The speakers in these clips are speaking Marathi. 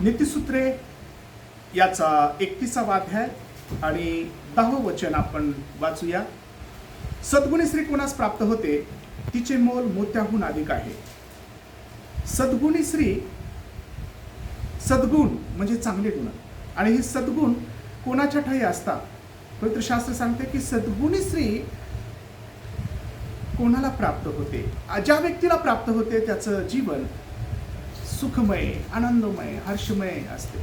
नीतिसूत्रे याचा एकतीसावा अध्याय आणि दहावं वचन आपण वाचूया. सद्गुणी स्त्री कोणास प्राप्त होते? तिचे मोल मोत्याहून अधिक आहे. सद्गुणी स्त्री सद्गुण म्हणजे चांगले गुण. आणि ही सद्गुण कोणाच्या ठाई असतात पवित्र शास्त्र सांगते की सद्गुणी स्त्री कोणाला प्राप्त होते? ज्या व्यक्तीला प्राप्त होते त्याचं जीवन सुखमय आनंदमय हर्षमय असते.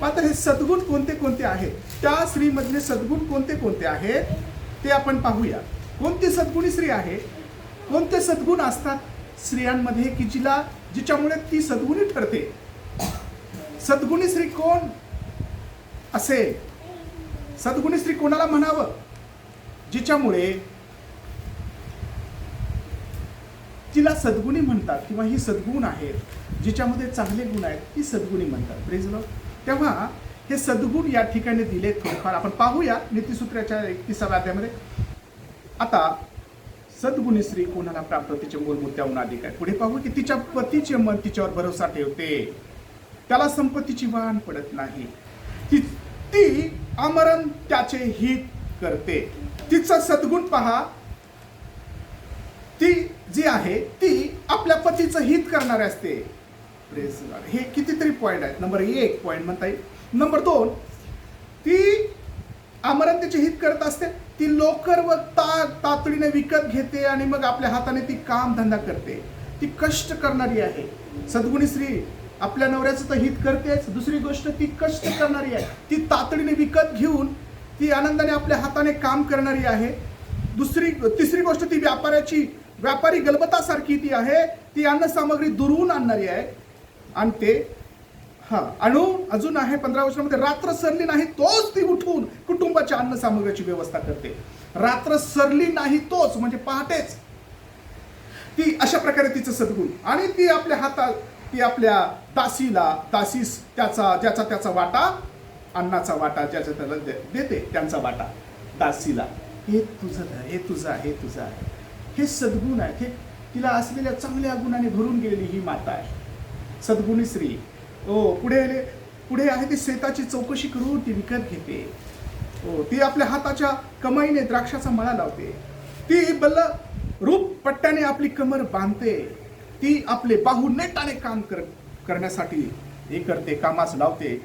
मात्र आता हे सद्गुण कोणते कोणते आहेत? त्या स्त्रीमधले सद्गुण कोणते कोणते आहेत? ते आपण पाहूया. कोणते सद्गुणी स्त्री आहे कोणते सद्गुण असतात? स्त्रियांमध्ये की जिला जिच्यामुळे ती सद्गुणी ठरते. सद्गुणी स्त्री कोण? असेल सद्गुणी स्त्री कोणाला म्हणावं? जिच्यामुळे तिला सद्गुणी म्हणतात किंवा ही सद्गुण आहेत जिच्यामध्ये चांगले गुण आहेत ती सद्गुणी म्हणतात. ब्रेज तेव्हा हे सद्गुण या ठिकाणी दिले थोडंफार. आपण पाहूया नीतीसूत्राच्या एकतीसाव्या अध्यामध्ये आता सद्गुणी स्त्री कोणाला प्राप्त तिचे मूल मुद्द्याहून अधिक आहे पुढे पाहू की तिच्या पतीचे मन तिच्यावर भरोसा ठेवते. त्याला संपत्तीची वाहन पडत नाही. ती ती आमरण त्याचे हित करते. तिचा सद्गुण पहा. ती जी आहे ती आपल्या पतीचं हित करणारे असते. हे कितीतरी पॉईंट आहेत. नंबर एक पॉईंट म्हणता येईल. नंबर दोन ती आमरण हित करत असते. ती लोकर व ता तातडीने विकत घेते आणि मग आपल्या हाताने ती काम धंदा करते. ती कष्ट करणारी आहे. सद्गुणी स्त्री आपल्या नवऱ्याचं तर हित करतेच दुसरी गोष्ट ती कष्ट करणारी आहे. ती तातडीने विकत घेऊन ती आनंदाने आपल्या हाताने काम करणारी आहे. दुसरी तिसरी गोष्ट ती व्यापाऱ्याची व्यापारी गलबतासारखी ती आहे ती अन्न सामग्री दुरून आणणारी आहे. आणि ते हा अणू अजून आहे पंधरा वर्षामध्ये. रात्र सरली नाही तोच ती उठून कुटुंबाच्या अन्न सामग्रीची व्यवस्था करते. रात्र सरली नाही तोच म्हणजे पहाटेच. ती अशा प्रकारे तिचं सद्गुण. आणि ती आपल्या हातात ती आपल्या दासीला दासीस त्याचा ज्याचा त्याचा वाटा अन्नाचा वाटा ज्याचा त्याला दे- देते त्यांचा वाटा दासीला. हे तुझं हे तुझं आहे हे तुझं आहे. हे सद्गुण आहेत हे तिला असलेल्या चांगल्या गुणाने भरून गेलेली ही माता आहे. सद्गुणी स्त्री. ओ पुढे पुढे आहे ती शेताची चौकशी करून ती विकत घेते. हो ती आपल्या हाताच्या कमाईने द्राक्षाचा मळा लावते. ती बल्ल रूप पट्ट्याने आपली कमर बांधते. ती आपले बाहू नेटाने काम कर करण्यासाठी हे करते कामास लावते.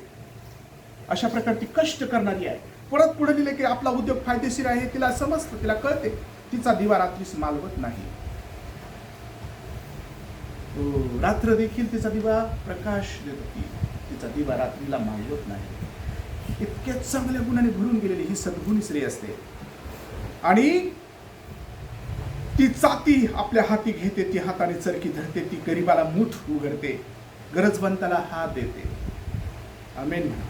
अशा प्रकारची कष्ट करणारी आहे. परत पुढे लिहिले की आपला उद्योग फायदेशीर आहे तिला समजतं तिला कळते. तिचा दिवा रात्रीस मालवत नाही. हो, रात्र देखील तिचा दिवा प्रकाश देत होती. तिचा दिवा रात्रीला मालवत नाही. इतक्या चांगल्या गुणाने भरून गेलेली ही सद्गुणी स्त्री असते. आणि ती चाती आपल्या हाती घेते ती हाताने चरकी धरते ती गरीबाला मूठ उघडते गरजवंताला हात देते. आमेन. म्हणा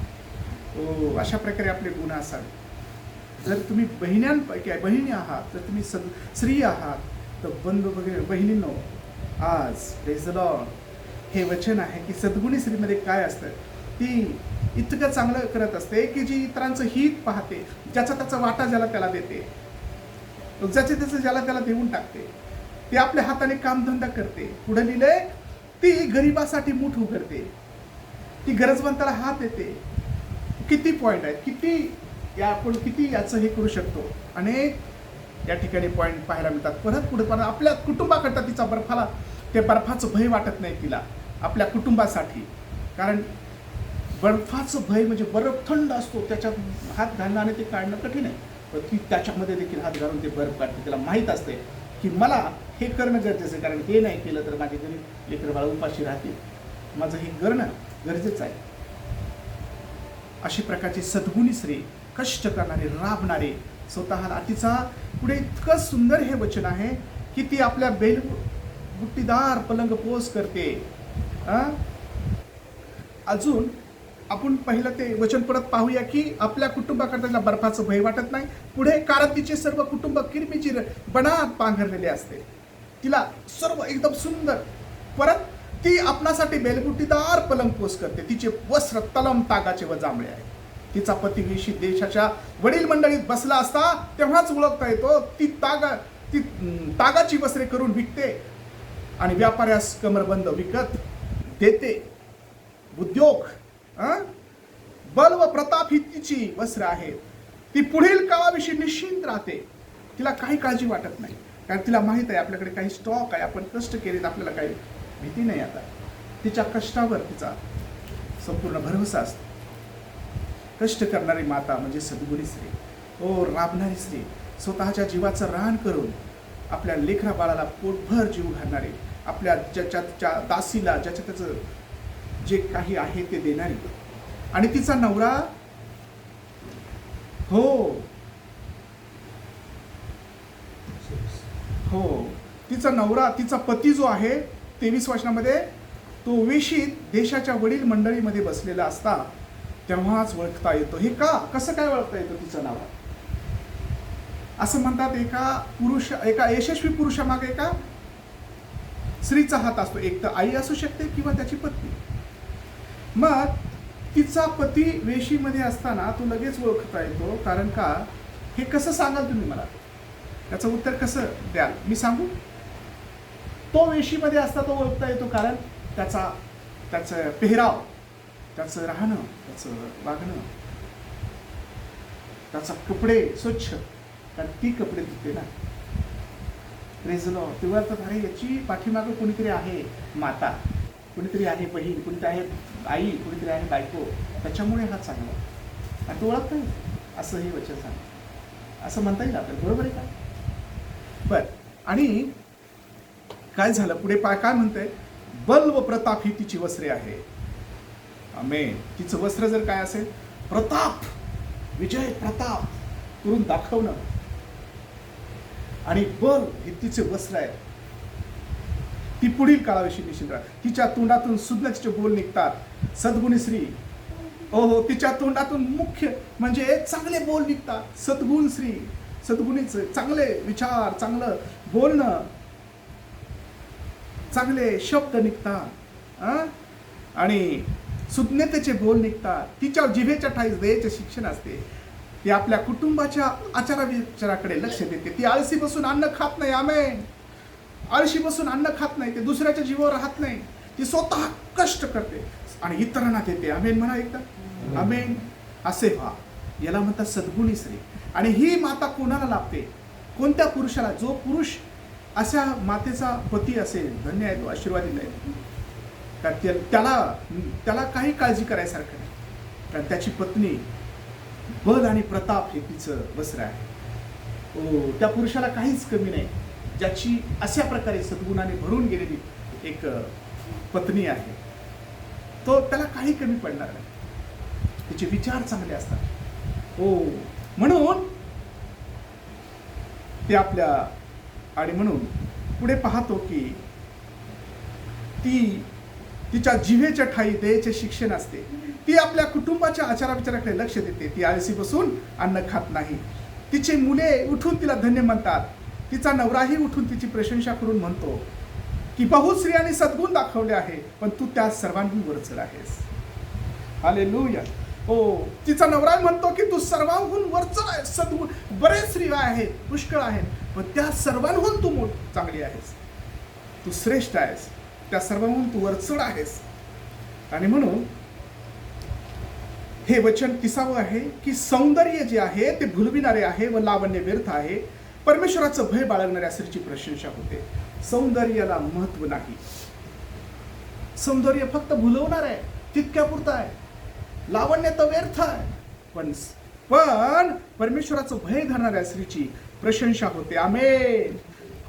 ओ अशा प्रकारे आपले गुण असावे. जर तुम्ही बहिण्यांपैकी आहे बहिणी आहात जर तुम्ही सद स्त्री आहात तर बंधू वगैरे बहिणींनो आज रेझलॉन हे वचन आहे की सद्गुणी स्त्रीमध्ये काय असतं? ती इतकं चांगलं करत असते की जी इतरांचं हित पाहते ज्याचा त्याचा वाटा ज्याला त्याला देते ज्याचे त्याचं ज्याला त्याला देऊन टाकते ती आपल्या हाताने कामधंदा करते. पुढे लिहिलंय ती गरिबासाठी मूठ उघडते. ती गरजवंताला हात देते. किती पॉईंट आहेत? किती या आपण किती याचं हे करू शकतो? अनेक या ठिकाणी पॉईंट पाहायला मिळतात. परत पुढे पण आपल्या कुटुंबाकरता तिचा बर्फाला ते बर्फाचं भय वाटत नाही तिला आपल्या कुटुंबासाठी. कारण बर्फाचं भय म्हणजे बर्फ थंड असतो त्याच्यात हात घालणं आणि ते काढणं कठीण आहे. पण ती त्याच्यामध्ये देखील हात घालून ते बर्फ काढते. तिला माहीत असते की मला हे करणं गरजेचं आहे. कारण हे नाही केलं तर माझी घरी लेकर बाळा उपाशी राहतील. माझं हे करणं गरजेचं आहे. अशी प्रकारची सद्गुणी स्त्री कष्ट करणारे राबणारे स्वतःला तिचा पुढे इतकं सुंदर हे वचन आहे की ती आपल्या बेल बुट्टीदार पलंग पोस करते. अजून आपण पहिलं ते वचन परत पाहूया की आपल्या कुटुंबाकरता तिला बर्फाचं भय वाटत नाही. पुढे कारण तिचे सर्व कुटुंब किरमिची बनात पांघरलेले असते. तिला सर्व एकदम सुंदर. परत ती आपणासाठी बेलबुट्टीदार पलंग पोस करते. तिचे वस्त्र तलम तागाचे व जांभळे आहे तिचा पती विशी देशाच्या वडील मंडळीत बसला असता तेव्हाच ओळखता येतो ती तागा ती तागाची वस्त्रे करून विकते आणि व्यापाऱ्यास कमरबंद विकत देते. उद्योग बल व प्रताप ही तिची वस्त्र आहेत. ती पुढील काळाविषयी निश्चिंत राहते. तिला काही काळजी वाटत नाही. कारण तिला माहीत आहे आपल्याकडे काही स्टॉक आहे आपण कष्ट केलेत आपल्याला काही भीती नाही आता. तिच्या कष्टावर तिचा संपूर्ण भरवसा असतो. कष्ट करणारी माता म्हणजे सद्गुणी स्त्री. ओ राबणारी स्त्री स्वतःच्या जीवाचं रान करून आपल्या लेखरा बाळाला पोटभर जीव घालणारी आपल्या ज्याच्या त्या दासीला ज्याच्या त्याचं जे काही आहे ते देणारी. आणि तिचा नवरा हो. हो. तिचा नवरा तिचा पती जो आहे तेवीस वर्षामध्ये तो वेशीत देशाच्या वडील मंडळीमध्ये बसलेला असता. तेव्हाच ओळखता येतो? हे का? कसं काय ओळखता येतं तिचं नाव? असं म्हणतात एका पुरुष एका यशस्वी पुरुषामागे एका स्त्रीचा हात असतो. एक तर आई असू शकते किंवा त्याची पत्नी. मग तिचा पती वेशीमध्ये असताना तो लगेच ओळखता येतो. कारण का? हे कसं सांगाल तुम्ही मला? त्याचं उत्तर कसं द्याल? मी सांगू? तो वेशीमध्ये असता तो ओळखता येतो कारण त्याचा त्याचं पेहराव त्याचं राहणं त्याचं वागणं त्याचा कपडे स्वच्छ. कारण ती कपडे धुते ना. रेझलो तेव्हा तर अरे याची पाठीमागं कोणीतरी आहे माता. कुणीतरी आहे बहीण कुणीतरी आहे आई कुणीतरी आहे बायको. त्याच्यामुळे हा चांगला. आणि तो ओळखता येईल असं हे वचन सांग असं म्हणता येईल आपल्याला. बरोबर आहे का? बर. आणि काय झालं? पुढे पा काय म्हणतंय? बल व प्रताप ही तिची वस्त्रे आहे. आमेन. तिचं वस्त्र जर काय असेल प्रताप विजय प्रताप करून दाखवणं. आणि बल हे तिचे वस्त्र आहे. ती पुढील काळाविषयी निश्चित राहा. तिच्या तोंडातून सुज्ञ तिचे बोल निघतात. सद्गुणी श्री. हो हो तिच्या तोंडातून मुख्य म्हणजे चांगले बोल निघतात. सद्गुण श्री. सद्गुणीचे चांगले विचार चांगलं बोलणं. चांगले शब्द निघतात. आणि सुज्ञतेचे बोल निघतात. तिच्या जिभेच्या ठाईस दयेचे शिक्षण असते. ती आपल्या कुटुंबाच्या आचाराविचाराकडे लक्ष देते. ती आळशी बसून अन्न खात नाही. आमे आळशी बसून अन्न खात नाही. ते दुसऱ्याच्या जीवावर राहत नाही. ती स्वतः कष्ट करते आणि इतरांना देते. आमेन म्हणा एकदा. आमेन. असे व्हा. याला म्हणतात सद्गुणी स्त्री. आणि ही माता कोणाला लाभते? कोणत्या पुरुषाला? जो पुरुष अशा मातेचा पती असेल धन्य आहे तो आशीर्वादी आहे कारण त्याला त्याला काही काळजी करायसारखं नाही. कारण त्याची पत्नी बल आणि प्रताप हे तिचं वस्त्र आहे. ओ त्या पुरुषाला काहीच कमी नाही. ज्याची अशा प्रकारे सद्गुणाने भरून गेलेली एक पत्नी आहे. तो त्याला काही कमी पडणार नाही. त्याचे विचार चांगले असतात. हो म्हणून ते आपल्या आणि म्हणून पुढे पाहतो की ती तिच्या जिव्हेच्या ठाई दयेचे शिक्षण असते. ती आपल्या कुटुंबाच्या आचाराविचाराकडे लक्ष देते. ती आळशी बसून अन्न खात नाही. तिची मुले उठून तिला धन्य म्हणतात. तिचा नवराही उठून तिची प्रशंसा करून म्हणतो की बहुत स्त्रियांनी सद्गुण दाखवले आहे पण तू त्या सर्वांहून वरचढ आहेस. आले लुया हो तिचा नवरा म्हणतो की तू सर्वांहून वरचढ आहेस. सद्गुण बरेच स्त्रिया आहेत पुष्कळ आहेत पण त्या सर्वांहून तू मोठ चांगली आहेस. तू श्रेष्ठ आहेस. त्या सर्वांहून तू वरचढ आहेस. आणि म्हणून हे वचन तिसावं आहे की सौंदर्य जे आहे ते भुलविणारे आहे व लावण्य व्यर्थ आहे. परमेश्वराचं भय बाळगणाऱ्या स्त्रीची प्रशंसा होते. सौंदर्याला महत्त्व नाही. सौंदर्य फक्त भुलवणार आहे तितक्या पुरतं आहे. लावण्य तर व्यर्थ आहे. पण पण परमेश्वराचं भय धरणाऱ्या स्त्रीची प्रशंसा होते. आमेन.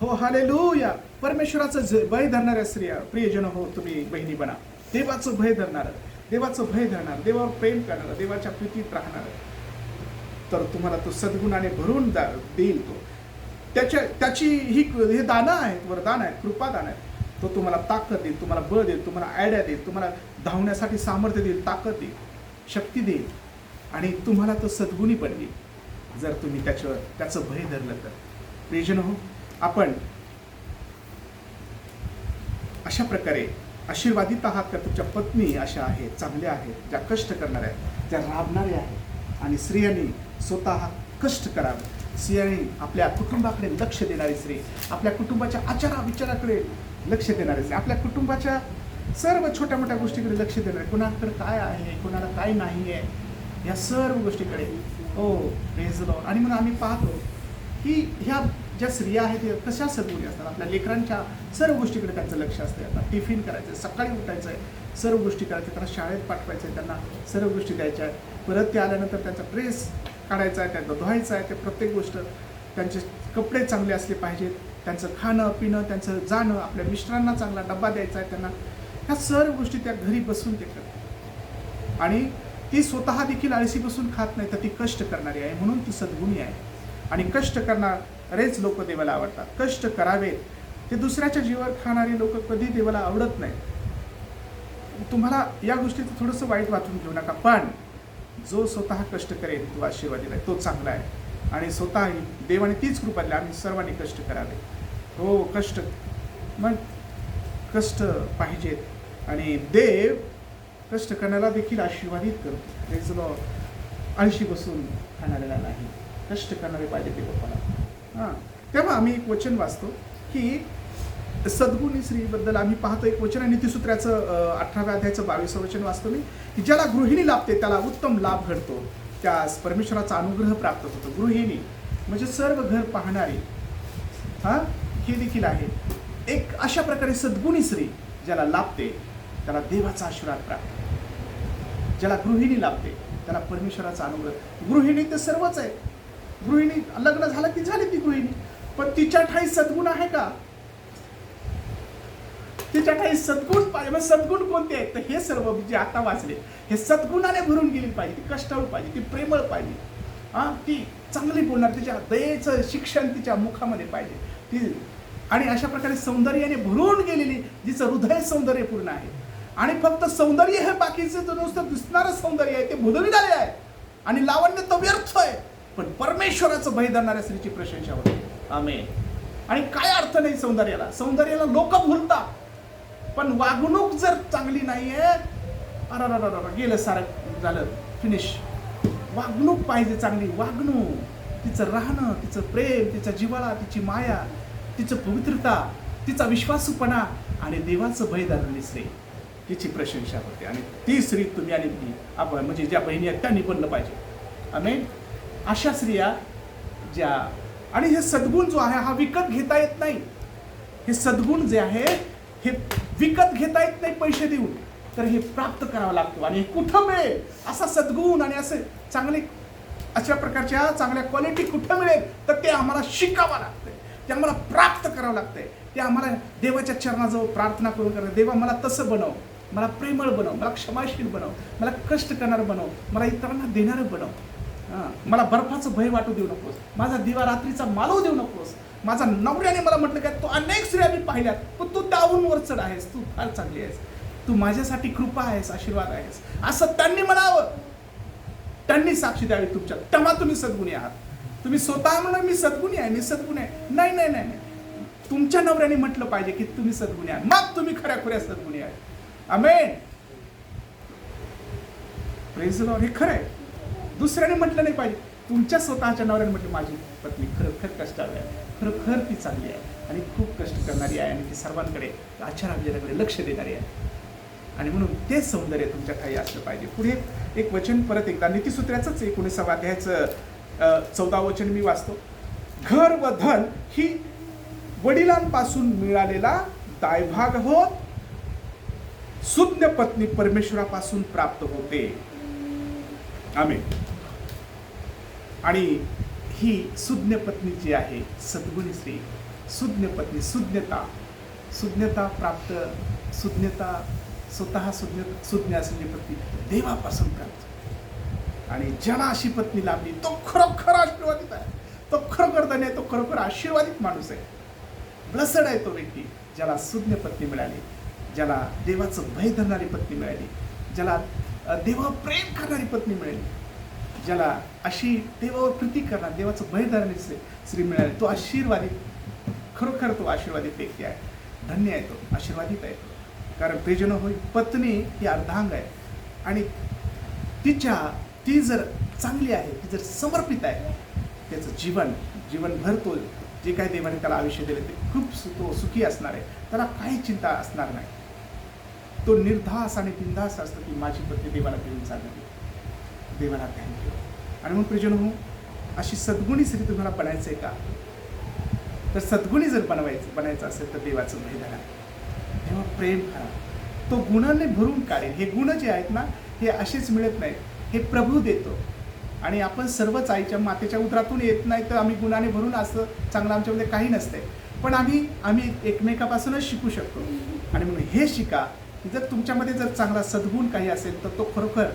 हो हालेलुया. परमेश्वराचं ज- भय धरणाऱ्या स्त्रिया प्रियजन हो तुम्ही बहिणी बना. देवाचं भय धरणार देवाचं भय धरणार देवावर प्रेम करणार देवाच्या प्रीतीत राहणार. तर तुम्हाला तो सद्गुणाने भरून दा देईल तो. त्याच्या त्याची ही हे दानं आहेत वरदान आहेत कृपादान आहेत. तो तुम्हाला ताकद देईल तुम्हाला बळ देईल तुम्हाला आयडिया देईल तुम्हाला धावण्यासाठी सामर्थ्य देईल ताकद देईल शक्ती देईल. आणि तुम्हाला तो सद्गुणी पण देईल. जर तुम्ही त्याच्यावर त्याचं भय धरलं तर. प्रियजन हो आपण अशा प्रकारे आशीर्वादित आहात का? तुमच्या पत्नी अशा आहेत चांगल्या आहेत ज्या कष्ट करणाऱ्या आहेत ज्या राबणाऱ्या आहेत. आणि स्त्रियांनी स्वतः कष्ट करावे. स्त्रियांनी आपल्या कुटुंबाकडे लक्ष देणारी स्त्री आपल्या कुटुंबाच्या आचारा विचाराकडे लक्ष देणारी स्त्री आपल्या कुटुंबाच्या सर्व छोट्या मोठ्या गोष्टीकडे लक्ष देणार. कोणाकडे काय आहे कोणाला काय नाही आहे या सर्व गोष्टीकडे. हो प्रेज आणि मग आम्ही पाहतो की ह्या ज्या स्त्रिया आहेत त्या कशा सद्गुणी असतात? आपल्या लेकरांच्या सर्व गोष्टीकडे त्यांचं लक्ष असते आता टिफिन करायचं सकाळी उठायचं आहे सर्व गोष्टी करायच्या त्यांना शाळेत पाठवायचं आहे त्यांना सर्व गोष्टी द्यायच्या आहेत. परत ते आल्यानंतर त्यांचा ड्रेस काढायचा आहे त्यांना धुवायचा आहे ते प्रत्येक गोष्ट त्यांचे कपडे चांगले असले पाहिजेत त्यांचं खाणं पिणं त्यांचं जाणं आपल्या मिस्टरांना चांगला डब्बा द्यायचा आहे त्यांना. ह्या सर्व गोष्टी त्या घरी बसून ते करतात. आणि ती स्वतः देखील आळशी बसून खात नाही तर ती कष्ट करणारी आहे. म्हणून ती सद्गुणी आहे. आणि कष्ट करणार अरेच लोक देवाला आवडतात. कष्ट करावेत. ते दुसऱ्याच्या जीवावर खाणारे लोक कधी देवाला आवडत नाही तुम्हाला या गोष्टीचं थोडंसं वाईट वाटून घेऊ नका पण जो स्वतः कष्ट करेल तो आशीर्वादित आहे तो चांगला आहे. आणि स्वतः देवाने तीच कृपा दिली आम्ही सर्वांनी कष्ट करावे. हो कष्ट. मग कष्ट पाहिजेत. आणि देव कष्ट करण्याला देखील आशीर्वादित करतो. Praise the आळशी बसून खाणाऱ्याला नाही. कष्ट करणारे पाहिजे ते लोकांना हां. तेव्हा आम्ही एक वचन वाचतो की सद्गुणी स्त्रीबद्दल आम्ही पाहतो एक वचन आणि नीतिसूत्राचं अठराव्या अध्यायाचं बावीसं वचन वाचतो मी की ज्याला गृहिणी लाभते त्याला उत्तम लाभ घडतो. त्यास परमेश्वराचा अनुग्रह प्राप्त होतो. गृहिणी म्हणजे सर्व घर पाहणारी. हा? हे देखील आहे. एक अशा प्रकारे सद्गुणी स्त्री ज्याला लाभते त्याला देवाचा आशीर्वाद प्राप्त ज्याला गृहिणी लाभते त्याला परमेश्वराचा अनुग्रह. गृहिणी तर सर्वच आहे गृहिणी लग्न झालं की झाली ती गृहिणी. पण तिच्या ठाई सद्गुण आहे का? तिच्या ठाई सद्गुण पाहिजे. मग सद्गुण कोणते आहेत? तर हे सर्व जे आता वाचले हे सद्गुणाने भरून गेली पाहिजे. ती कष्टाळू पाहिजे ती प्रेमळ पाहिजे. हा ती चांगली बोलणार तिच्या दयेचं शिक्षण तिच्या मुखामध्ये पाहिजे. ती आणि अशा प्रकारे सौंदर्याने भरून गेलेली जिचं हृदय सौंदर्यपूर्ण आहे. आणि फक्त सौंदर्य हे बाकीचं नुसतं दिसणारं सौंदर्य आहे ते भुदविणारे आहे. आणि लावण्य तर व्यर्थ आहे. पण परमेश्वराचं भय धरणाऱ्या स्त्रीची प्रशंसा होते. आमे आणि काय अर्थ नाही सौंदर्याला? सौंदर्याला लोक भुलतात. पण वागणूक जर चांगली नाहीये अरे गेलं सारं झालं फिनिश वागणूक पाहिजे चांगली वागणूक. तिचं राहणं तिचं प्रेम तिचा जिवाळा तिची माया तिचं पवित्रता तिचा विश्वासूपणा आणि देवाचं भय धरणारी स्त्री तिची प्रशंसा होते. आणि ती स्त्री तुम्ही आणि आपण म्हणजे ज्या बहिणी आहेत त्यांनी बनलं पाहिजे. आम्ही अशा स्त्रिया ज्या आणि हे सद्गुण जो आहे हा विकत घेता येत नाही. हे सद्गुण जे आहे हे विकत घेता येत नाही पैसे देऊन. तर हे प्राप्त करावं लागतं आणि हे कुठं मिळेल? असा सद्गुण आणि असे चांगले अशा प्रकारच्या चांगल्या क्वालिटी कुठं मिळेल? तर ते आम्हाला शिकावं लागतंय. ते आम्हाला प्राप्त करावं लागतंय. ते आम्हाला देवाच्या चरणाजवळ प्रार्थना करून करणं देवा मला तसं बनव. मला प्रेमळ बनव. मला क्षमाशील बनव. मला कष्ट करणारं बनव. मला इतरांना देणारं बनव. मला बर्फाचं भय वाटू देऊ नकोस. माझा दिवा रात्रीचा मालवू देऊ नकोस. माझा नवऱ्याने मला म्हटलं काय तू अनेक स्त्रिया मी पाहिल्यात पण तू डाऊन चढ आहेस. तू फार चांगली आहेस. तू माझ्यासाठी कृपा आहेस आशीर्वाद आहेस. असं त्यांनी म्हणावं. त्यांनी साक्षी द्यावी तुमच्या तेव्हा तुम्ही सद्गुणी आहात. तुम्ही स्वतः म्हणा मी सद्गुणी आहे मी सद्गुणी आहे. नाही नाही नाही नाही. तुमच्या नवऱ्याने म्हटलं पाहिजे की तुम्ही सद्गुणी आहे मग तुम्ही खऱ्या खुऱ्या सद्गुणी आहे आमेन. प्रेझ लॉर्ड हे खरं आहे. दुसऱ्याने म्हटलं नाही पाहिजे. तुमच्या स्वतःच्या नवऱ्याने म्हटलं माझी पत्नी खरोखर कष्टाळू आहे. खरोखर ती चांगली आहे आणि खूप कष्ट करणारी आहे आणि ती सर्वांकडे आचाराविचाराकडे लक्ष देणारी आहे. आणि म्हणून ते सौंदर्य तुमच्या काही असलं पाहिजे. पुढे एक वचन परत एकदा नीतिसूत्राचंच एकोणीसावा अध्यायाचं चौदा वचन मी वाचतो. घर व धन ही वडिलांपासून मिळालेला दायभाग होत सुज्ञ पत्नी परमेश्वरापासून प्राप्त होते. आम्ही आणि ही सुज्ञ पत्नी जी आहे सद्गुणी स्त्री सुज्ञ पत्नी सुज्ञता सुज्ञता प्राप्त सुज्ञता स्वतः सुज्ञ सुज्ञ असलेली पत्नी देवापासून प्राप्त. आणि ज्याला अशी पत्नी लाभली तो खरोखर आशीर्वादित आहे. तो खरोखर धन्य आहे तो खरोखर आशीर्वादित माणूस आहे. ब्लसड आहे तो व्यक्ती ज्याला सुज्ञ पत्नी मिळाली ज्याला देवाचं भय धरणारी पत्नी मिळाली ज्याला देवा प्रेम करणारी पत्नी मिळाली. ज्याला अशी देवावर प्रीती करणार देवाचं भय धरणारी श्री स्त्री तो आशीर्वादित खरोखर तो आशीर्वादित व्यक्ती आहे. धन्य आहे तो आशीर्वादित आहे तो. कारण प्रिजन होई पत्नी ही अर्धांग आहे. आणि तिच्या ती जर चांगली आहे ती जर समर्पित आहे त्याचं जीवन जीवनभर तो जे काही देवाने त्याला आयुष्य दिले ते खूप सु तो सुखी असणार आहे. त्याला काही चिंता असणार नाही. तो निर्धास आणि बिंदास असतो की माझी पत्नी देवाला घेऊन चालली. देवाला थँक्यू आणि मग प्रिजन हो अशी सद्गुणी स्त्री तुम्हाला बनायचं आहे का? तर सद्गुणी जर बनवायचं बनायचं असेल तर देवाचं भय धरा. तेव्हा प्रेम करा तो गुणाने भरून काढेल. हे गुण जे आहेत ना हे असेच मिळत नाहीत. हे प्रभू देतो. आणि आपण सर्वच आईच्या मातेच्या उदरातून येत नाही तर आम्ही गुणाने भरून असं चांगलं आमच्यामध्ये काही नसते. पण आम्ही आम्ही एकमेकापासूनच शिकू शकतो. आणि म्हणून हे शिका की जर तुमच्यामध्ये जर चांगला सद्गुण काही असेल तर तो खरोखर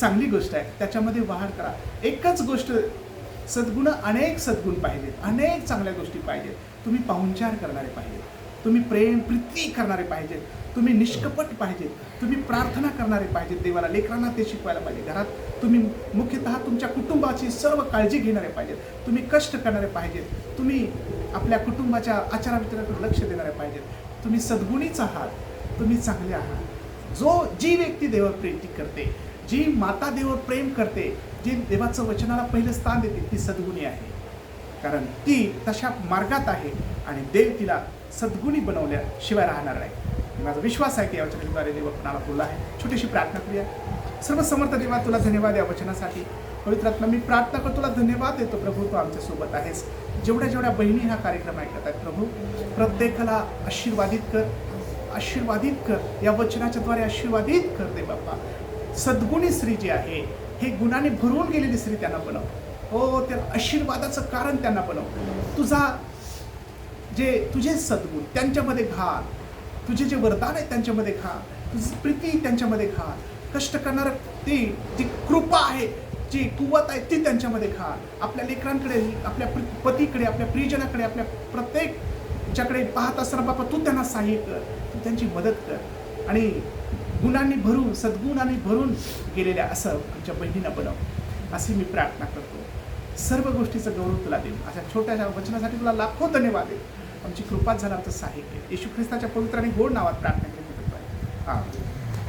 चांगली गोष्ट आहे. त्याच्यामध्ये वाढ करा. एकच गोष्ट सद्गुण अनेक सद्गुण पाहिजेत. अनेक चांगल्या गोष्टी पाहिजेत. तुम्ही पाहुणचार करणारे पाहिजेत. तुम्ही प्रेम प्रीती करणारे पाहिजेत. तुम्ही निष्कपट पाहिजेत. तुम्ही प्रार्थना करणारे पाहिजेत. देवाला लेकरांना ते शिकवायला पाहिजे घरात तुम्ही मुख्यतः तुमच्या कुटुंबाची सर्व काळजी घेणारे पाहिजेत. तुम्ही कष्ट करणारे पाहिजेत. तुम्ही आपल्या कुटुंबाच्या आचाराविचाराकडे लक्ष देणारे पाहिजेत. तुम्ही सद्गुणीच आहात. तुम्ही चांगले आहात. जो जी व्यक्ती देवावर प्रीती करते जी माता देव प्रेम करते जी देवाचं वचनाला पहिलं स्थान देते ती सद्गुणी आहे. कारण ती तशा मार्गात आहे आणि देव तिला सद्गुणी बनवल्याशिवाय राहणार नाही. माझा विश्वास आहे की या वचनाद्वारे देव कोणाला बोलला आहे. छोटीशी प्रार्थना करूया. सर्व समर्थ देवा तुला धन्यवाद या वचनासाठी. पवित्रात्मा मी प्रार्थना करतो तुला धन्यवाद देतो प्रभू तू आमच्यासोबत आहेस. जेवढ्या जेवढ्या बहिणी हा कार्यक्रम ऐकत आहेत प्रभू प्रत्येकाला आशीर्वादित कर आशीर्वादित कर. या वचनाच्याद्वारे आशीर्वादित कर दे बाप्पा. सद्गुणी स्त्री जी आहे हे गुणाने भरून गेलेली स्त्री त्यांना बनव हो त्या आशीर्वादाचं कारण त्यांना बनव तुझा जे तुझे सद्गुण त्यांच्यामध्ये घाल तुझे जे वरदान आहे त्यांच्यामध्ये घाल तुझी प्रीती त्यांच्यामध्ये घाल कष्ट करणार ती जी कृपा आहे जी कुवत आहे ती त्यांच्यामध्ये घाल आपल्या लेकरांकडे आपल्या पतीकडे आपल्या प्रियजनाकडे आपल्या प्रत्येक ज्याकडे पाहत असताना बाबा तू त्यांना सहाय्य कर तू त्यांची मदत कर. आणि गुणांनी भरून सद्गुणांनी भरून गेलेल्या असं आमच्या बहिणींना बनव अशी मी प्रार्थना करतो. सर्व गोष्टीचं गौरव तुला देऊ. अशा छोट्याशा वचनासाठी तुला लाखो धन्यवाद देऊ. आमची कृपा झाला आमचं सहाय्य येशू ख्रिस्ताच्या पवित्र आणि गोड नावात प्रार्थना केली हां